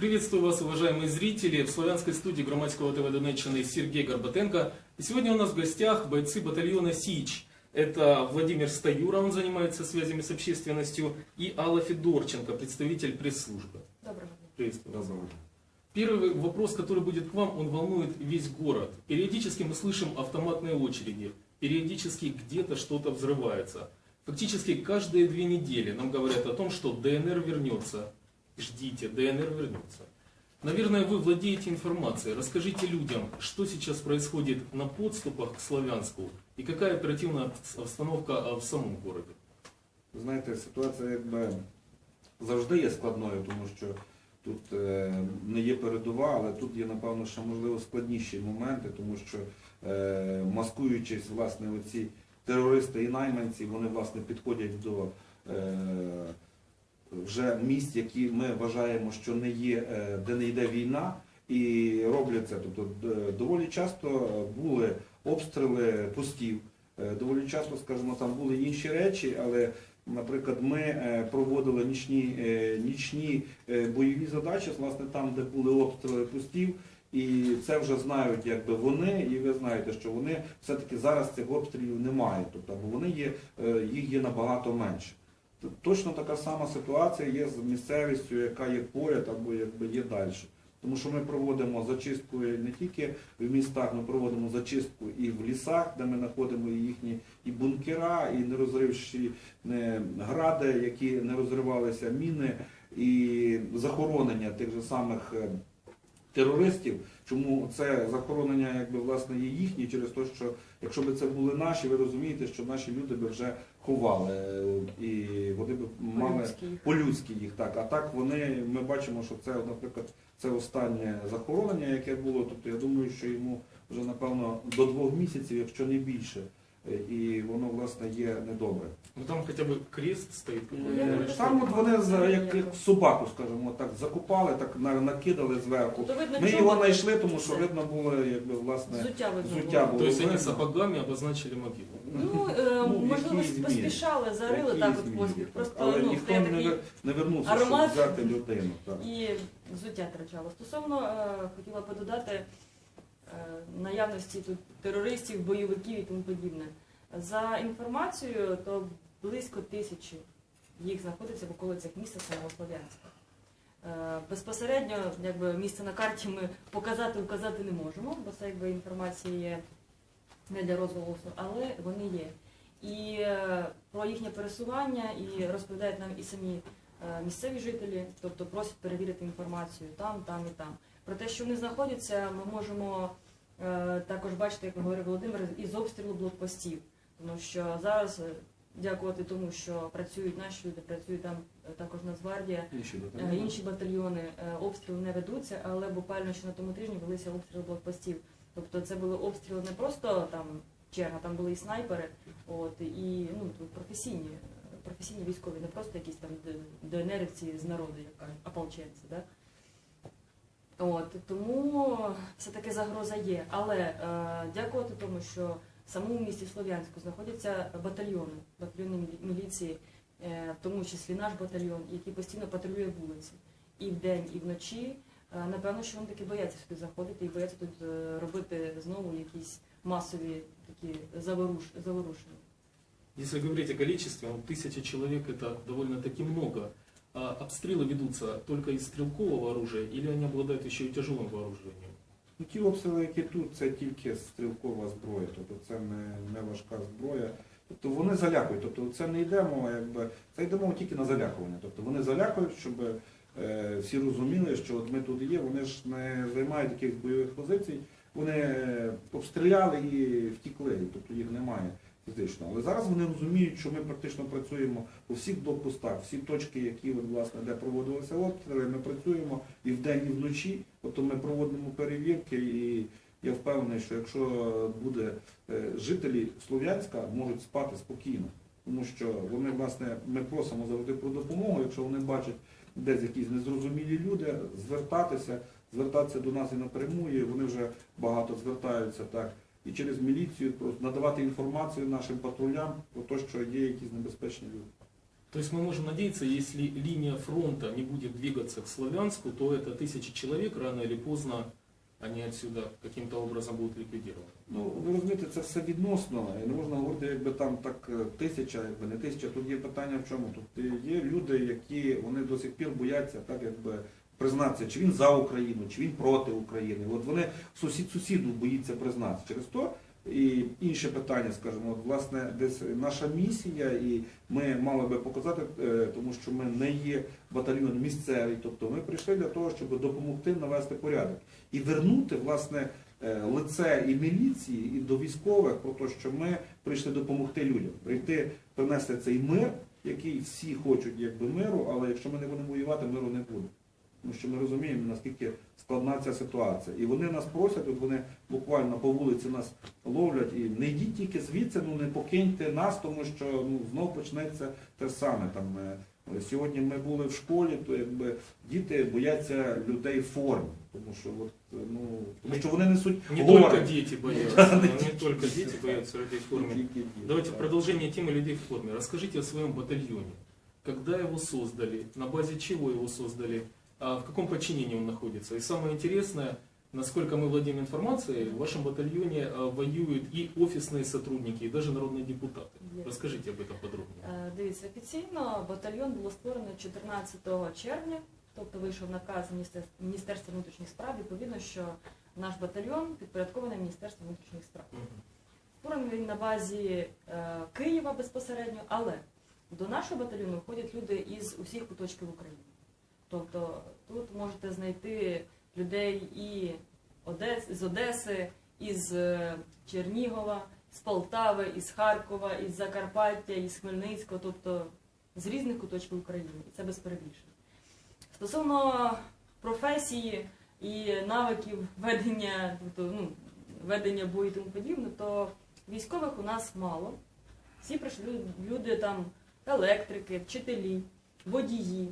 Приветствую вас, уважаемые зрители, в славянской студии Громадского ТВ Донеччины Сергей Горбатенко. И сегодня у нас в гостях бойцы батальона «Сич». Это Владимир Стаюра, он занимается связями с общественностью, и Алла Федорченко, представитель пресс-службы. Доброго дня. Приветствую вас. Первый вопрос, который будет к вам, он волнует весь город. Периодически мы слышим автоматные очереди, периодически где-то что-то взрывается. Фактически каждые две недели нам говорят о том, что ДНР вернется. Ждите, ДНР вернется. Наверное, вы владеете информацией. Расскажите людям, что сейчас происходит на подступах к Славянску и какая оперативная обстановка в самом городе. Ви знаєте, ситуація якби завжди є складною, тому що тут е, не є передова, але тут є, напевно, ще можливо складніші моменти, тому що е, маскуючись, власне, оці терористи і найманці, вони власне підходять до е, вже місць, які ми вважаємо, що не є, е, де не йде війна, і роблять це. Тобто доволі часто були обстріли постів, е, доволі часто, скажімо, там були інші речі, але Наприклад, ми е, проводили нічні, е, нічні е, бойові задачі, власне, там, де були обстріли постів, і це вже знають якби вони, і ви знаєте, що вони все-таки зараз цих обстрілів немає, тобто або вони є, е, їх є набагато менше. Точно така сама ситуація є з місцевістю, яка є поряд або якби є далі. Тому що ми проводимо зачистку не тільки в містах, ми проводимо зачистку і в лісах, де ми знаходимо і їхні і бункера, і нерозривші гради, які не розривалися, міни, і захоронення тих же самих е, терористів. Чому це захоронення якби власне є їхні через те, що якщо б це були наші, ви розумієте, що наші люди би вже ховали е, і вони б мали по-людськи їх так. А так вони, ми бачимо, що це, наприклад, це останнє захоронення, яке було. Тобто я думаю, що йому вже напевно до двох місяців, якщо не більше. Е, І воно власне є недобре. Ну там хотя бы крест стоит. Ну, Там от вони за- як, як собаку, скажімо так, закупали, так на- накидали зверху. То видно, Ми його знайшли, тому що видно було, якби власне. Взуття видно взуття було. То есть они видно. сапогами обозначили могилу. Ну, е, Ну, можливо, поспішали, зарили так от поспіх. Просто Але ну, ніхто не, такий вер- не вернувся, аромат. щоб взяти людину. Так. і взуття втрачало. Стосовно е, хотіла би додати наявності тут терористів, бойовиків і тому подібне. За інформацією, то близько тисячі їх знаходиться в околицях міста самого Слов'янська. Е, Безпосередньо якби, місце на карті ми показати, указати не можемо, бо це якби, інформація є не для розголосу, але вони є. І е, про їхнє пересування і розповідають нам і самі е, місцеві жителі, тобто просять перевірити інформацію там, там і там. Про те, що вони знаходяться, ми можемо також бачити, як говорив Володимир, із обстрілу блокпостів. Тому що зараз, е, дякувати тому, що працюють наші люди, працює там е, також Нацгвардія, Інші Е, батальйони. Інші батальйони е, обстріли не ведуться, але буквально ще на тому тижні велися обстріли блокпостів. Тобто це були обстріли не просто там черга, там були і снайпери, от і ну професійні, професійні військові, не просто якісь там д- ДНРівці з народу, як кажуть, ополченці. Да? От тому все-таки загроза є. Але е, дякувати тому, що в самому місті Слов'янську знаходяться батальйони, батальйони міліції, е, в тому числі наш батальйон, який постійно патрулює вулиці і вдень, і вночі. Е, Напевно, що вони таки бояться сюди заходити і бояться тут е, робити знову якісь масові такі заворуш, заворушення. Если говорить о количестве, ну, тысяча человек это довольно-таки много. А обстрелы ведутся только из стрелкового оружия или они обладают еще и тяжелым вооружением? Ну, ті обстріли, які тут, це тільки стрілкова зброя, тобто це не, не важка зброя. Тобто вони залякують, тобто це не йде мова, якби це йде мова тільки на залякування. Тобто вони залякують, щоб е, всі розуміли, що от ми тут є, вони ж не займають якихось бойових позицій, вони е, обстріляли і втікли, тобто їх немає фізично. Але зараз вони розуміють, що ми практично працюємо по всіх блокпостах, всі точки, які власне, де проводилися обстріли, ми працюємо і вдень, і вночі. Тобто ми проводимо перевірки, і я впевнений, що якщо буде е, жителі Слов'янська можуть спати спокійно, тому що вони, власне, ми просимо завжди про допомогу, якщо вони бачать десь якісь незрозумілі люди, звертатися, звертатися до нас і напряму, і вони вже багато звертаються так І через міліцію просто надавати інформацію нашим патрулям про те, що є якісь небезпечні люди. То есть мы можем надеяться, если линия фронта не будет двигаться к Славянску, то это тысячи человек рано или поздно они отсюда каким-то образом будут ликвидированы. Ну, ви розумієте, це все відносно. І не можна говорити, якби там так е, тисяча, якби не тисяча. Тут є питання в чому. Тут є люди, які вони до сих пір бояться, так якби признатися, чи він за Україну, чи він проти України. От вони сусід сусіду боїться признатися. Через то і інше питання, скажімо, от, власне, десь наша місія, і ми мали би показати, е, тому що ми не є батальйон місцевий, тобто ми прийшли для того, щоб допомогти навести порядок і вернути власне е, лице і міліції, і до військових про те, що ми прийшли допомогти людям, прийти принести цей мир, який всі хочуть якби миру, але якщо ми не будемо воювати, миру не буде. Тому що ми розуміємо, наскільки складна ця ситуація. І вони нас просять, от вони буквально по вулиці нас ловлять і не йдіть тільки звідси, ну не покиньте нас, тому що ну, знов почнеться те саме. Там, е, Сьогодні ми були в школі, то якби діти бояться людей в формі, тому що от, ну, тому що вони несуть Не горе. только дети боятся, не только дети боятся людей в. Давайте в так. продолжение людей в форме. Расскажите о своем батальоне. Когда его создали, на базе чего его создали, в каком подчинении он находится. И самое интересное, насколько мы владеем информацией, в вашем батальоне а, воюют и офисные сотрудники, и даже народные депутаты. Є. Расскажите об этом подробнее. Е, Дивіться, офіційно батальйон було створено 14 червня, тобто вийшов наказ Міністерства- Міністерства внутрішніх справ, відповідно, що наш батальйон підпорядкований Міністерству внутрішніх справ. Мгм. Створений він на базі е, Києва безпосередньо, але до нашого батальйону входять люди із усіх куточків України. Тобто тут можете знайти людей і Одес, з Одеси, із е, Чернігова, з Полтави, із Харкова, із Закарпаття, із Хмельницького, тобто з різних куточків України. І це без перебільшень. Стосовно професії і навиків ведення, тобто, ну, ведення бою і тому подібне, то військових у нас мало. Всі прийшли люди там електрики, вчителі, водії,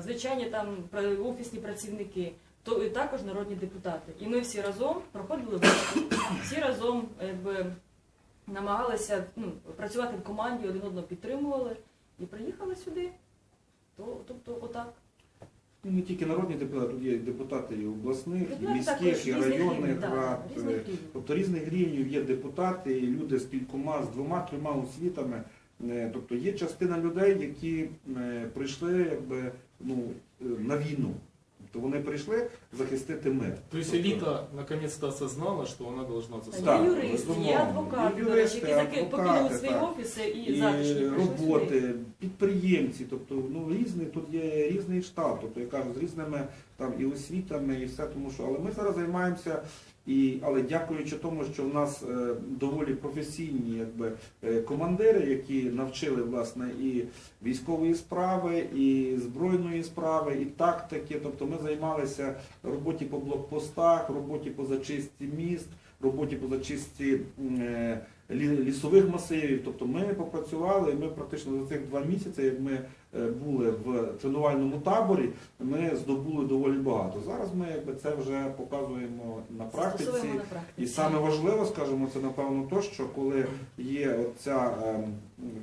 звичайні там офісні працівники, то і також народні депутати. І ми всі разом проходили всі разом якби, намагалися ну, працювати в команді, один одного підтримували і приїхали сюди. То, тобто, отак. Ну, не тільки народні депутати, тут є депутати і обласних, і міських, і районних рад. різних е. Тобто різних рівнів є депутати, і люди з кількома, з двома-трьома освітами. Е, Тобто є частина людей, які е, прийшли якби, ну, е, на війну. Тобто вони прийшли захистити мир. Тобто- элита наконец-то осознала, что она должна Та. Так, Є юристи, є безумовно. адвокати, Є юристи, які заки- адвокати, свої так. офіси і, і затишні сюди. роботи, підприємці, тобто ну різний тут є різний штат, тобто я кажу, з різними там і освітами, і все тому, що але ми зараз займаємося. І, але дякуючи тому, що в нас е, доволі професійні якби, е, командири, які навчили власне і військової справи, і збройної справи, і тактики. Тобто ми займалися роботі по блокпостах, роботі по зачистці міст, роботі по зачистці е, лі- лісових масивів. Тобто ми попрацювали, і ми практично за цих два місяці, як ми були в тренувальному таборі, ми здобули доволі багато. Зараз ми якби це вже показуємо на практиці. На практиці. І саме важливо, скажімо, це напевно то, що коли є оця ем,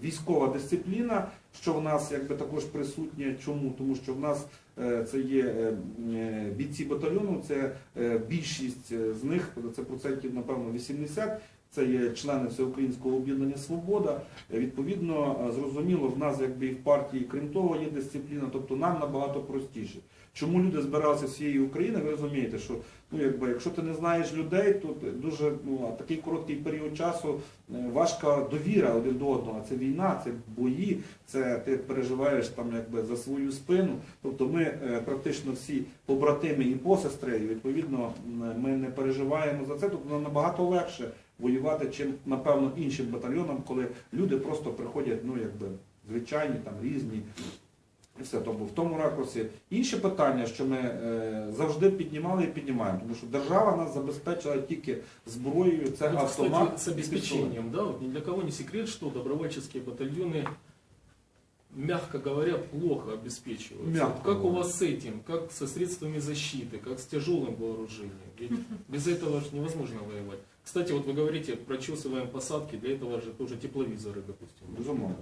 військова дисципліна, що в нас якби також присутня. Чому? Тому що в нас е, це є е, е, бійці батальйону, це е, більшість е, з них, це процентів, напевно, 80, це є члени Всеукраїнського об'єднання Свобода. Е, Відповідно, е, зрозуміло, в нас якби і в партії, крім того, є дисципліна, тобто нам набагато простіше. Чому люди збиралися з всієї України, ви розумієте, що ну, якби, якщо ти не знаєш людей, то дуже ну, такий короткий період часу е, важка довіра один до одного. Це війна, це бої, це ти переживаєш там якби за свою спину. Тобто ми практично всі побратими і посестри, і відповідно ми не переживаємо за це, тобто нам набагато легше воювати, чим напевно іншим батальйонам, коли люди просто приходять, ну якби звичайні, там різні. І все, тобто в тому ракурсі. Інше питання, що ми е, завжди піднімали і піднімаємо, тому що держава нас забезпечила тільки зброєю, це Вот, автомат. кстати, с обеспечением, да, вот ни для кого не секрет, что добровольческие батальоны, мягко говоря, плохо обеспечиваются. Мягко Вот как у говоря. вас с этим, как со средствами защиты, как с тяжелым вооружением? Ведь без этого же невозможно воевать. Кстати, вот вы говорите, прочесываем посадки, для этого же тоже тепловизоры, допустим. Безумовно.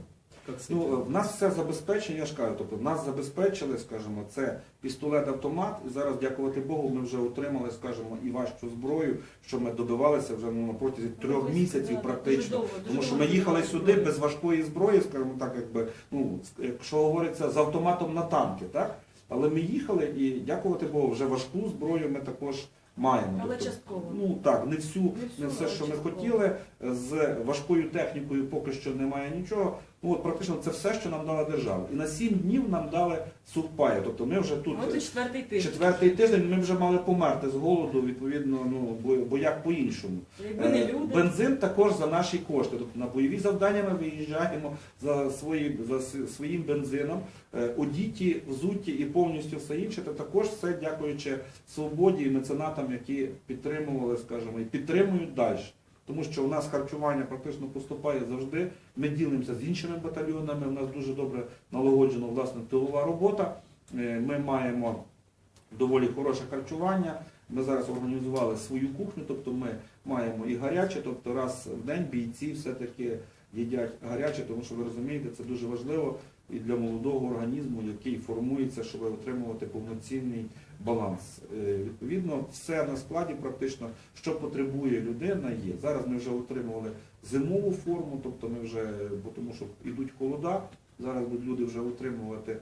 Как с Ну, этим? в нас все забезпечено, я ж кажу, тобто нас забезпечили, скажімо, це пістолет-автомат, і зараз, дякувати Богу, ми вже отримали, скажімо, і важчу зброю, що ми добивалися вже ну, на протязі трьох Тобто, місяців да, практично. дуже довго, дуже Тому що довго ми їхали добивалися сюди зброї. без важкої зброї, скажімо так, якби, ну, с- якщо говориться, з автоматом на танки, так? Але ми їхали і, дякувати Богу, вже важку зброю ми також маємо. Але Тобто, частково. Ну так, не всю, Не всю, не все, що ми хотіли. З важкою технікою поки що немає нічого. Ну от практично це все, що нам дала держава. І на сім днів нам дали сухпаю. Тобто ми вже тут Ось тут четвертий тиждень. четвертий тиждень ми вже мали померти з голоду, відповідно, ну бо, бо як по-іншому. Якби не Е, люди. Бензин також за наші кошти. Тобто на бойові завдання ми виїжджаємо за, свої, за с- своїм бензином, е, одіті, взуті і повністю все інше. Це також все дякуючи свободі і меценатам, які підтримували, скажімо, і підтримують далі. Тому що у нас харчування практично поступає завжди. Ми ділимося з іншими батальйонами. У нас дуже добре налагоджена власне тилова робота. Е, Ми маємо доволі хороше харчування. Ми зараз організували свою кухню, тобто ми маємо і гаряче, тобто раз в день бійці все-таки їдять гаряче, тому що ви розумієте, це дуже важливо і для молодого організму, який формується, щоб отримувати повноцінний баланс. Е, Відповідно, все на складі практично, що потребує людина, є. Зараз ми вже отримували зимову форму, тобто ми вже, бо тому що йдуть холода, зараз будуть люди вже отримувати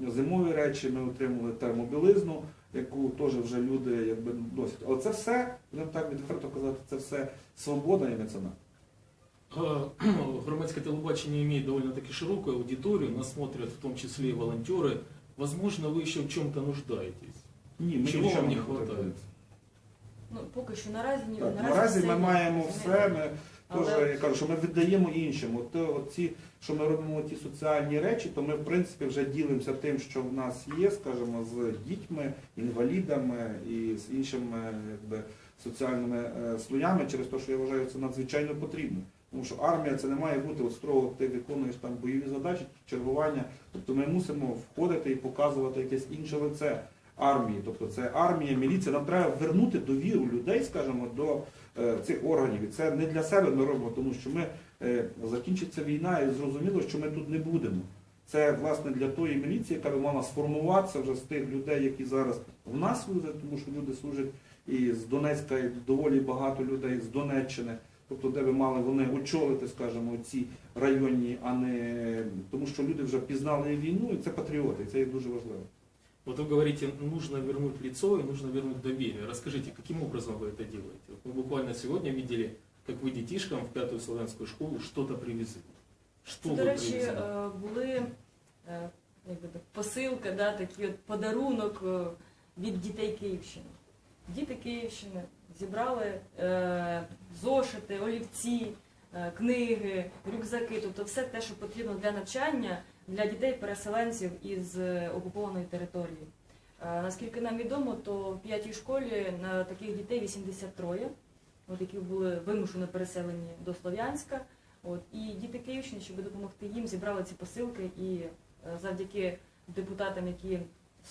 зимові речі, ми отримали термобілизну, яку теж вже люди якби носять. Але це все, будемо так відверто казати, це все свобода і меценат. А, Громадское телебачение имеет довольно-таки широкую аудиторию, нас смотрят в том числе и волонтеры. Возможно, вы еще в чем-то нуждаетесь. Ні, ми Чого нічого вам не потребуємо. Ну, поки що наразі ні. Так, наразі ми є. маємо все. Ми Але- теж я кажу, що ми віддаємо іншим. От, е, от ці, що ми робимо ті соціальні речі, то ми в принципі вже ділимося тим, що в нас є, скажімо, з дітьми, інвалідами і з іншими якби, соціальними е, слоями, через те, що я вважаю, це надзвичайно потрібно. Тому що армія це не має бути от строго, ти виконуєш там бойові задачі, чергування. Тобто ми мусимо входити і показувати якесь інше лице армії. Тобто це армія, міліція. Нам треба вернути довіру людей, скажімо, до е, цих органів. І це не для себе ми робимо, тому що ми е, закінчиться війна і зрозуміло, що ми тут не будемо. Це власне для тої міліції, яка би мала сформуватися вже з тих людей, які зараз в нас служать, тому що люди служать і з Донецька, і доволі багато людей з Донеччини. Тобто, де би мали вони очолити, скажімо, ці районні, а не тому, що люди вже пізнали війну, і це патріоти, і це є дуже важливо. Вот вы говорите, нужно вернуть лицо и нужно вернуть доверие. Расскажите, каким образом вы это делаете? Вот Мы буквально сегодня видели, как вы детишкам в пятую славянскую школу что-то привезли. Что Це, вы до речі, привезли? е, були е, як би так, посилка, да, такий от подарунок е, від дітей Київщини. Діти Київщини зібрали е, зошити, олівці, е, книги, рюкзаки, тобто все те, що потрібно для навчання для дітей-переселенців із е, окупованої території. Е, Наскільки нам відомо, то в п'ятій школі на таких дітей 83, от, які були вимушено переселені до Слов'янська. І діти Київщини, щоб допомогти їм, зібрали ці посилки і е, завдяки депутатам, які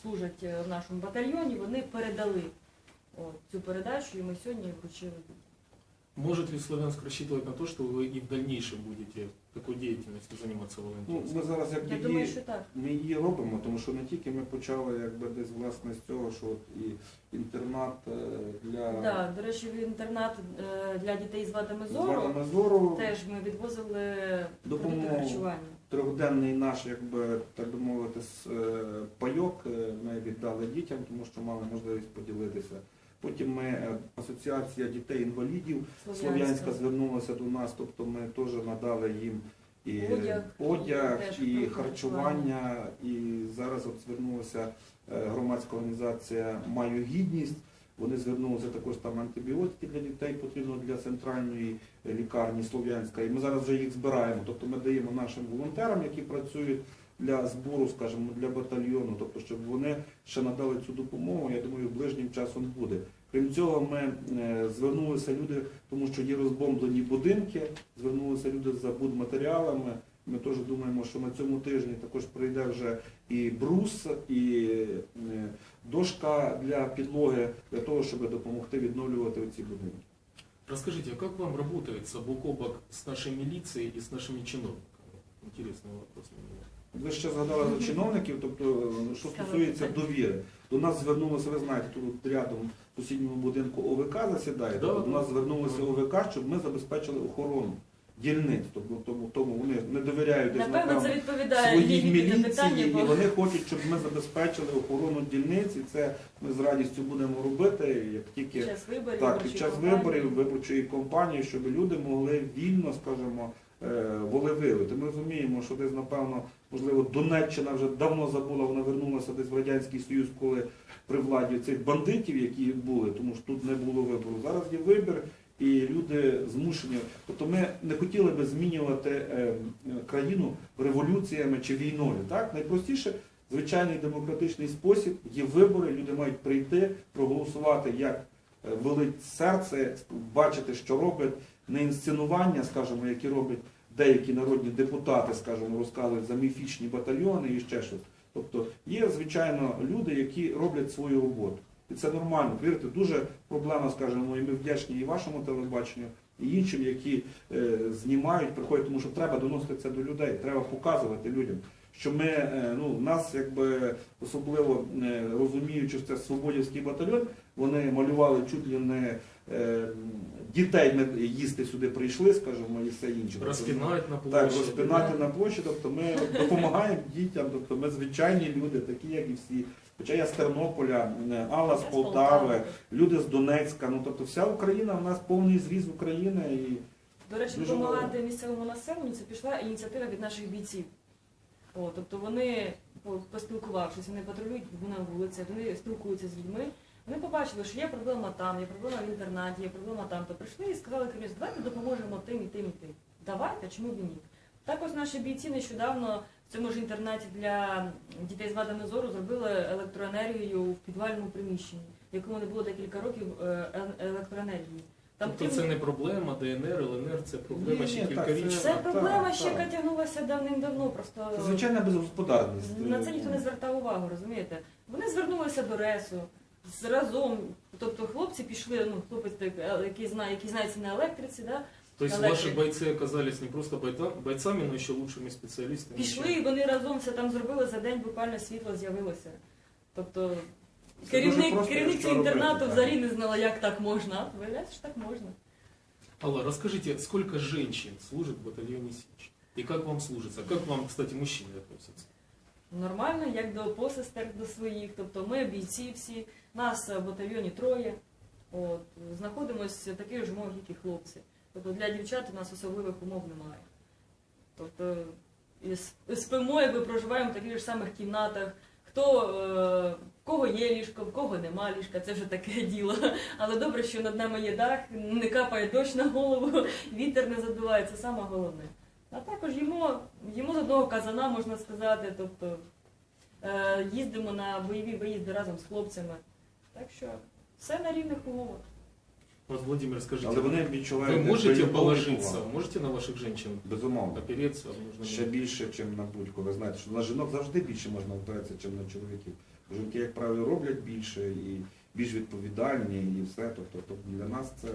служать в нашому батальйоні, вони передали от, цю передачу, і ми сьогодні вручили. Может ли Славянск рассчитывать на то, что вы и в дальнейшем будете такой деятельностью заниматься Ну, ми зараз Я якби думаю, її, що так. ми її робимо, тому що не тільки ми почали якби десь власне з цього, що от і інтернат е, для Да, до речі, в інтернат е, для дітей з вадами з зору вадами зору, теж ми відвозили Допомогу. продукти харчування. трьохденний наш, якби так би мовити, с- е, пайок е, ми віддали дітям, тому що мали можливість поділитися. Потім ми е, асоціація дітей-інвалідів Слов'янська звернулася до нас, тобто ми теж надали їм і Одяг, одяг, і харчування, і зараз от звернулася е, громадська організація Маю гідність. Вони звернулися також там антибіотики для дітей потрібно для центральної е, лікарні Слов'янська. І ми зараз вже їх збираємо. Тобто ми даємо нашим волонтерам, які працюють для збору, скажімо, для батальйону, тобто щоб вони ще надали цю допомогу. Я думаю, ближнім часом буде. Крім цього, ми е, звернулися люди, тому що є розбомблені будинки, звернулися люди за будматеріалами. Ми теж думаємо, що на цьому тижні також прийде вже і брус, і е, дошка для підлоги, для того, щоб допомогти відновлювати ці будинки. Расскажите, а как вам работается бок о бок с нашей милицией и с нашими чиновниками? Интересный вопрос. Ви ще згадали за чиновників, тобто, е, що стосується довіри. До нас звернулося, ви знаєте, тут рядом в сусідньому будинку ОВК засідає, Да, тобто до нас звернулося ОВК, щоб ми забезпечили охорону дільниць. Тобто тому, тому вони не довіряють десь, Напевно, напевно, це відповідає своїй лінії міліції, питання, і вони хочуть, щоб ми забезпечили охорону дільниць, і це ми з радістю будемо робити, як тільки під час виборів, так, під виборчої час виборів, виборчої кампанії, щоб люди могли вільно, скажімо, е. Ми розуміємо, що десь, напевно, можливо, Донеччина вже давно забула, вона вернулася десь в Радянський Союз, коли при владі цих бандитів, які були, тому що тут не було вибору. Зараз є вибір, і люди змушені. Тобто ми не хотіли би змінювати е, країну революціями чи війною. Так? Найпростіше звичайний демократичний спосіб, є вибори, люди мають прийти, проголосувати, як е, велить серце, бачити, що роблять, не інсценування, скажімо, які роблять деякі народні депутати, скажімо, розказують за міфічні батальйони і ще щось. Тобто є, звичайно, люди, які роблять свою роботу. І це нормально. Повірте, дуже проблема, скажімо, і ми вдячні і вашому телебаченню, і іншим, які е, знімають, приходять, тому що треба доносити це до людей, треба показувати людям, що ми, е, ну, нас якби особливо е, розуміючи, що це Свободівський батальйон, вони малювали чуть ли не е, дітей ми їсти сюди прийшли, скажімо, і все інше. Распинать на так, площади. розпинати на площі, тобто ми допомагаємо дітям, тобто ми звичайні люди, такі як і всі. Хоча я з Тернополя, е, Алла з Полтави, люди з Донецька, ну тобто вся Україна, в нас повний зріз України і До речі, Дуже допомагати місцевому населенню це пішла ініціатива від наших бійців. О, тобто вони, по- поспілкувавшись, вони патрулюють на вулицях, вони спілкуються з людьми. Вони побачили, що є проблема там, є проблема в інтернаті, є проблема там. То прийшли і сказали керівництву, давайте допоможемо тим і тим і тим. Давайте, чому б і ні? Також наші бійці нещодавно в цьому ж інтернаті для дітей з вадами зору зробили електроенергію в підвальному приміщенні, в якому не було декілька років е, електроенергії. Там Тобто це не проблема ДНР, ЛНР, це проблема Ні, ще ні, так, кількарічна. Це проблема так, ще яка тягнулася давним-давно. Просто це звичайна безгосподарність. на це ніхто не звертав увагу, розумієте? Вони звернулися до РЕСу разом. Тобто хлопці пішли, ну хлопець той, е, який знає, який знається на електриці, да? То есть Электрик. ваши бойцы оказались не просто бойта- бойцами, но еще лучшими специалистами. пішли і вони разом все там зробили за день, буквально світло з'явилося. Тобто Це дуже керівник, просто, керівниця що робити, інтернату так. взагалі не знала, як так можна. А Виявляється, що так можна. Алла, расскажите, сколько женщин служит в батальоне СИЧ? И как вам служится? Как к вам, кстати, мужчины относятся? Нормально, як до посестер до своїх. Тобто ми бійці всі, нас в батальйоні троє. От, знаходимося в таких ж умовах, як і хлопці. Тобто для дівчат у нас особливих умов немає. Тобто і спимо, якби проживаємо в таких ж самих кімнатах. Хто е, в кого є ліжко, в кого нема ліжка, це вже таке діло. Але добре, що над нами є дах, не капає дощ на голову, вітер не задуває, це саме головне. А також їмо, їмо з одного казана, можна сказати, тобто е, їздимо на бойові виїзди разом з хлопцями. Так що все на рівних умовах. Вот, Владимир, скажите, Але вони вы відчувають можете положиться, увагу. можете на ваших женщин Безумовно. опереться? Нужно Ще більше, ніж на будь-кого. Ви знаєте, що на жінок завжди більше можна опиратися, ніж на чоловіків. Жінки, як правило, роблять більше і більш відповідальні, і все. Тобто, тобто для нас це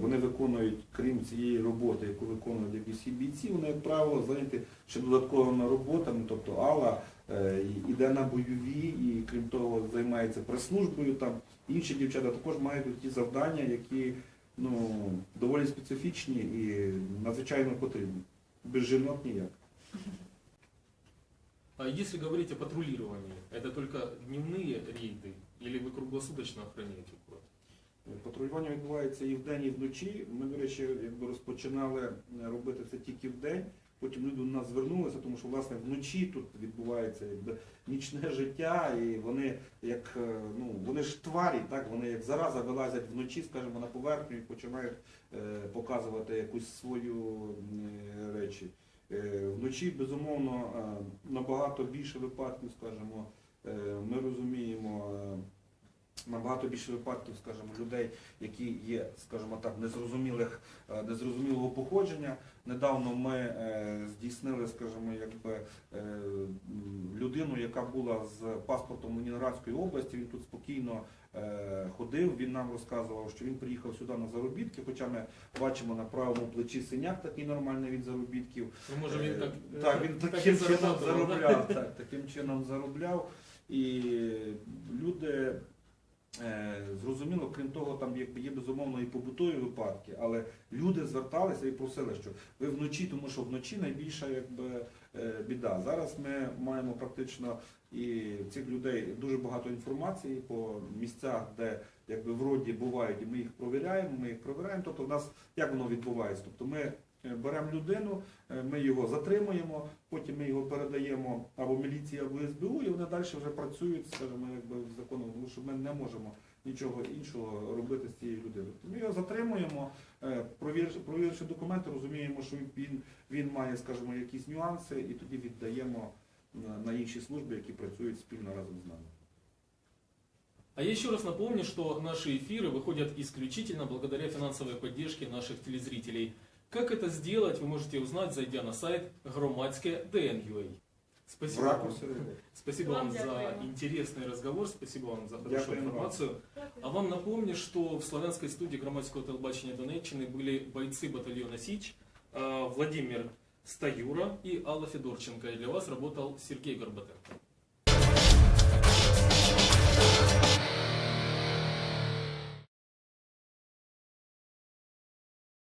вони виконують, крім цієї роботи, яку виконують як і всі бійці, вони, як правило, зайняті ще додатковими роботами. Тобто Алла е, і- іде на бойові, і крім того, займається прес-службою. Там інші дівчата також мають ті завдання, які ну, доволі специфічні і надзвичайно потрібні. Без жінок ніяк. А если говорить о патрулировании, это только дневные рейды или вы круглосуточно охраняете город? Патрулювання відбувається і вдень, і вночі. Ми, до речі, якби розпочинали е, робити це тільки вдень. Потім люди до нас звернулися, тому що власне вночі тут відбувається якби нічне життя, і вони як е, ну вони ж тварі, так вони як зараза вилазять вночі, скажімо, на поверхню і починають е, показувати якусь свою е, речі. Е, вночі, безумовно, е, набагато більше випадків, скажімо, е, ми розуміємо. е, Набагато більше випадків, скажімо, людей, які є, скажімо так, незрозумілих, е, незрозумілого походження. Недавно ми е, здійснили, скажімо, якби е, людину, яка була з паспортом Ленінградської області. Він тут спокійно ходив. Він нам розказував, що він приїхав сюди на заробітки. Хоча ми бачимо на правому плечі синяк такий нормальний від заробітків. Ну, Може він так, так, він так таким чином заробляв. Так, таким чином заробляв. І люди зрозуміло, крім того, там є безумовно і побутові випадки, але люди зверталися і просили, що ви вночі, тому що вночі найбільша якби е, біда. Зараз ми маємо практично і цих людей дуже багато інформації по місцях, де якби вроді бувають, і ми їх провіряємо, ми їх провіряємо. Тобто в нас як воно відбувається? Тобто ми е, беремо людину, е, ми його затримуємо, потім ми його передаємо або міліції, або СБУ, і вони далі вже працюють, скажімо, якби в закону, тому що ми не можемо нічого іншого робити з цією людиною. Тобто Ми його затримуємо, е, провіривши, провіривши документи, розуміємо, що він, він має, скажімо, якісь нюанси, і тоді віддаємо на, на інші служби, які працюють спільно разом з нами. А я еще раз напомню, что наши эфиры выходят исключительно благодаря финансовой поддержке наших телезрителей. Как это сделать, вы можете узнать, зайдя на сайт громадское.dn.ua. Спасибо, В вам. ракурсі. Спасибо Вам вам за дякуємо. интересный разговор, спасибо вам за хорошую Дякуємо вам. информацию. Дякую. А вам напомню, что в славянской студии громадского телебачения Донеччины были бойцы батальона «Сич», э, Владимир Стаюра и Алла Федорченко. И для вас работал Сергей Горбатенко.